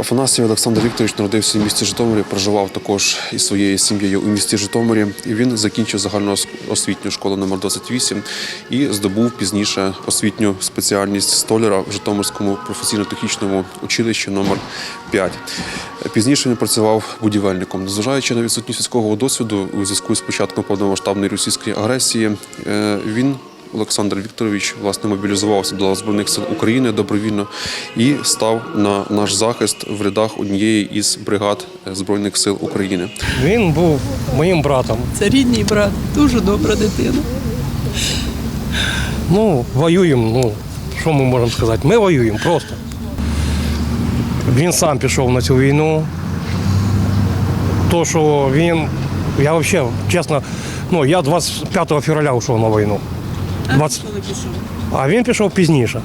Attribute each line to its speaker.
Speaker 1: Афанасій Олександр Вікторович народився в місті Житомирі, проживав також із своєю сім'єю у місті Житомирі. І він закінчив загальноосвітню школу номер 28 і здобув пізніше освітню спеціальність столяра в Житомирському професійно-технічному училищі номер 5. Пізніше він працював будівельником. Незважаючи на відсутність військового досвіду у зв'язку з початком повномасштабної російської агресії, е, він Олександр Вікторович власне мобілізувався до Збройних сил України добровільно і став на наш захист в рядах однієї із бригад Збройних сил України.
Speaker 2: Він був моїм братом.
Speaker 3: Це рідний брат, дуже добра дитина.
Speaker 2: Ну, воюємо, ну, що ми можемо сказати? Ми воюємо просто. Він сам пішов на цю війну. То, що він, я взагалі, чесно, ну, я 25 февраля йшов на війну. 20... А він пішов пізніше.